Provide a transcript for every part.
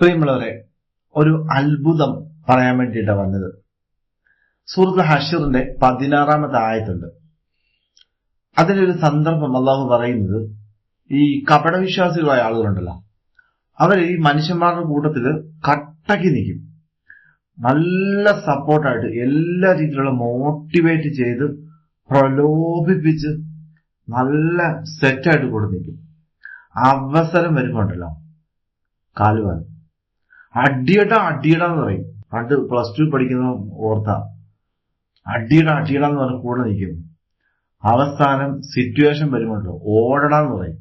പ്രിയമുള്ളവരെ ഒരു അത്ഭുതം പറയാൻ വേണ്ടിയിട്ടാണ് വന്നത്. സൂറത്ത് ഹഷീറിന്റെ പതിനാറാമത്തെ ആയത്തുണ്ട്. അതിലൊരു സന്ദർഭം അള്ളാഹു പറയുന്നത് ഈ കപടവിശ്വാസികളായ ആളുകളുണ്ടല്ലോ അവർ ഈ മനുഷ്യന്മാരുടെ കൂട്ടത്തിൽ കട്ടക്കി നിൽക്കും നല്ല സപ്പോർട്ടായിട്ട് എല്ലാ രീതിയിലുള്ള മോട്ടിവേറ്റ് ചെയ്ത് പ്രലോഭിപ്പിച്ച് നല്ല സെറ്റായിട്ട് കൂടെ നിൽക്കും അവസരം വരുമ്പോണ്ടല്ലോ കാലുവാൻ. അടിയട എന്ന് പറയും. പണ്ട് പ്ലസ് ടു പഠിക്കുന്ന ഓർത്ത. അടിയട എന്ന് പറഞ്ഞ് കൂടെ നിൽക്കും അവസാനം സിറ്റുവേഷൻ വരുമ്പോഴോ ഓടണം എന്ന് പറയും.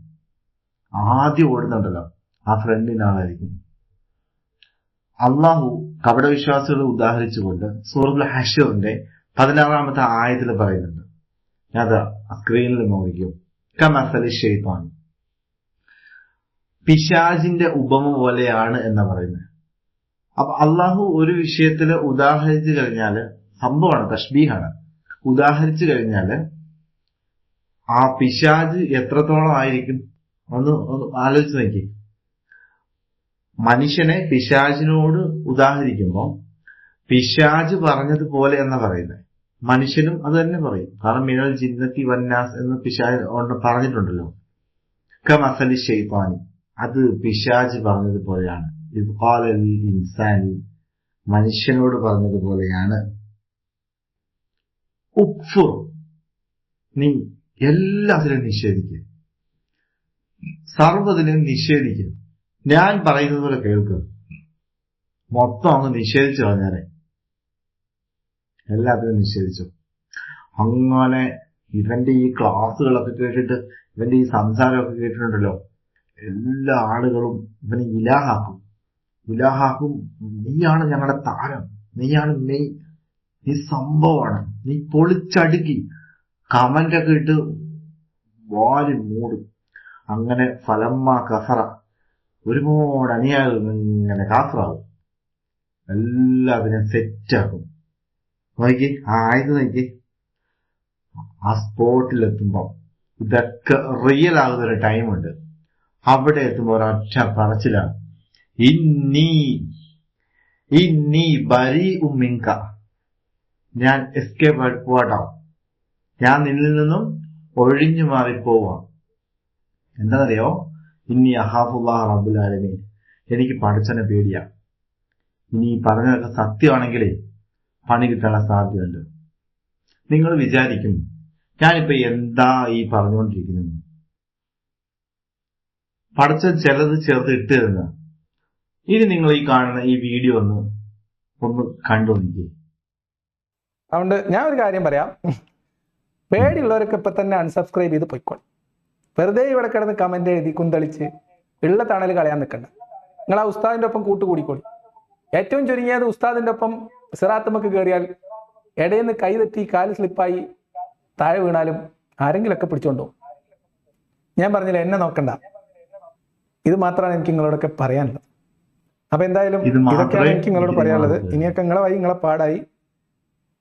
ആദ്യം ഓടുന്നുണ്ടല്ലോ ആ ഫ്രണ്ടിനാളായിരിക്കും അള്ളാഹു കപടവിശ്വാസികളെ ഉദാഹരിച്ചുകൊണ്ട് സൂറത്തുൽ ഹഷറിന്റെ പതിനാറാമത്തെ ആയത്തിൽ പറയുന്നുണ്ട്. അത് സ്ക്രീനിൽ നോക്കിക്കും. കമസലി ഷെയ്പ്പാണ് പിശാജിന്റെ ഉപമ പോലെയാണ് എന്ന് പറയുന്നത്. അപ്പൊ അള്ളാഹു ഒരു വിഷയത്തിൽ ഉദാഹരിച്ചു കഴിഞ്ഞാൽ സംഭവമാണ് തഷ്ബീഹാണ് ഉദാഹരിച്ചു കഴിഞ്ഞാൽ ആ പിശാജ് എത്രത്തോളം ആയിരിക്കും? ഒന്ന് ഒന്ന് ആലോചിച്ച് നോക്കി. മനുഷ്യനെ പിശാജിനോട് ഉദാഹരിക്കുമ്പോൾ പിശാജ് പറഞ്ഞതുപോലെ എന്നാ പറയുന്നത് മനുഷ്യനും അത് തന്നെ പറയും. കാരണം മിനൽ ജിന്നത്തി വന്നാസ് എന്ന് പിശാജ് പറഞ്ഞിട്ടുണ്ടല്ലോ. കമസലി ഷെയ്ത്താനി അത് പിശാജ് പറഞ്ഞതുപോലെയാണ്. ഇത് ഇൻസാനി മനുഷ്യനോട് പറഞ്ഞതുപോലെയാണ്. ഉപ്പ് നീ എല്ലാത്തിനും നിഷേധിക്കുക. സർവതിനും നിഷേധിക്കുക. ഞാൻ പറയുന്നത് പോലെ കേൾക്കുക. മൊത്തം അങ്ങ് നിഷേധിച്ചു കളഞ്ഞാലേ. എല്ലാത്തിനും നിഷേധിച്ചു. അങ്ങനെ ഇവന്റെ ഈ ക്ലാസ്സുകളൊക്കെ കേട്ടിട്ട് ഇവന്റെ ഈ സംസാരമൊക്കെ കേട്ടിട്ടുണ്ടല്ലോ. എല്ലാ ആളുകളും ഇവനെ ഇലാഹാക്കും ഇലാഹാക്കും നീയാണ് ഞങ്ങളുടെ താരം. നീയാണ് നെയ് നീ സംഭവമാണ്. നീ പൊളിച്ചടുക്കി കമന്റൊക്കെ ഇട്ട് വാലി മൂടും. അങ്ങനെ ഫലമ്മ കസറ. ഒരുപാട് അനുയായികൾ ഇങ്ങനെ കാസറാകും. എല്ലാത്തിനും സെറ്റാക്കും. നോക്കി ആയത് നോക്കി. ആ സ്പോട്ടിലെത്തുമ്പോ ഇതൊക്കെ റിയൽ ആകുന്ന ഒരു ടൈമുണ്ട് അവിടെ എത്തുമ്പോ ഒരൊറ്റ പറച്ചിലാണ്. ഇന്നീ ഇന്നി ബരി ഉമ്മിങ്ക. ഞാൻ എസ്കേപ്പ് പോട്ടാം ഞാൻ നിന്നിൽ നിന്നും ഒഴിഞ്ഞു മാറിപ്പോവാം. എന്താണെന്നറിയോ? ഇനി അഹാഫുല്ലാഹ് റബുൽ ആലമീൻ. എനിക്ക് പഠിച്ചനെ പേടിയാ. ഇനി പറഞ്ഞതൊക്കെ സത്യമാണെങ്കിലേ പണി കിട്ടാനുള്ള സാധ്യതയുണ്ട്. നിങ്ങൾ വിചാരിക്കും ഞാനിപ്പോ എന്താ ഈ പറഞ്ഞുകൊണ്ടിരിക്കുന്നത്? പഠിച്ച ചിലത് ചേർത്ത് ഇട്ട് തരുന്ന ഇനി നിങ്ങൾ ഈ കാണുന്ന ഈ വീഡിയോ ഒന്ന് ഒന്ന് കണ്ടു അതുകൊണ്ട് ഞാൻ ഒരു കാര്യം പറയാം. പേടിയുള്ളവരൊക്കെ ഇപ്പൊ തന്നെ അൺസബ്സ്ക്രൈബ് ചെയ്ത് പൊയ്ക്കോളും. വെറുതെ ഇവിടെ കിടന്ന് കമന്റ് എഴുതി കുന്തളിച്ച് ഉള്ള തണൽ കളയാൻ നിൽക്കണ്ട. നിങ്ങൾ ആ ഉസ്താദിന്റെ ഒപ്പം കൂട്ടുകൂടിക്കോളി. ഏറ്റവും ചുരുങ്ങിയത് ഉസ്താദിന്റെ ഒപ്പം സിറാത്തുമക്ക് കയറിയാൽ ഇടയിൽ നിന്ന് കൈ തെറ്റി കാൽ സ്ലിപ്പായി താഴെ വീണാലും ആരെങ്കിലൊക്കെ പിടിച്ചോണ്ടോ ഞാൻ പറഞ്ഞില്ല എന്നെ നോക്കണ്ട. ഇത് മാത്രമാണ് എനിക്ക് നിങ്ങളോടൊക്കെ പറയാനുള്ളത്. അപ്പൊ എന്തായാലും ഇതൊക്കെയാണ് എനിക്ക് നിങ്ങളോട് പറയാനുള്ളത്. ഇനിയൊക്കെ നിങ്ങളെ വൈ നിങ്ങളെ പാടായി.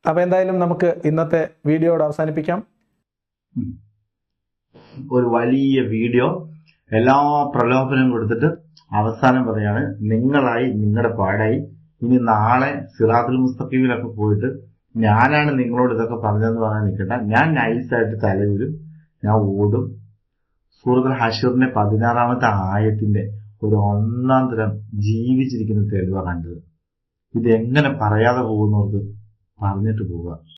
അപ്പൊ എന്തായാലും നമുക്ക് ഇന്നത്തെ വീഡിയോയോട് അവസാനിപ്പിക്കാം. ഒരു വലിയ വീഡിയോ. എല്ലാ പ്രലോഭനവും കൊടുത്തിട്ട് അവസാനം പറയാണ് നിങ്ങളായി നിങ്ങളുടെ പാടായി. ഇനി നാളെ സിറാത്തുൽ മുസ്തഖീമിലൊക്കെ പോയിട്ട് ഞാനാണ് നിങ്ങളോട് ഇതൊക്കെ പറഞ്ഞതെന്ന് പറയാൻ നിൽക്കണ്ട. ഞാൻ നൈസായിട്ട് തലവരും ഞാൻ ഓടും. സൂറത്തുൽ ഹഷീറിന്റെ പതിനാറാമത്തെ ആയത്തിന്റെ ഒരു ഒന്നാം തരം ജീവിച്ചിരിക്കുന്ന തെരുവ കണ്ടത്. ഇത് എങ്ങനെ പറയാതെ പോകുന്നവർക്ക് പറഞ്ഞിട്ട് പോവുക.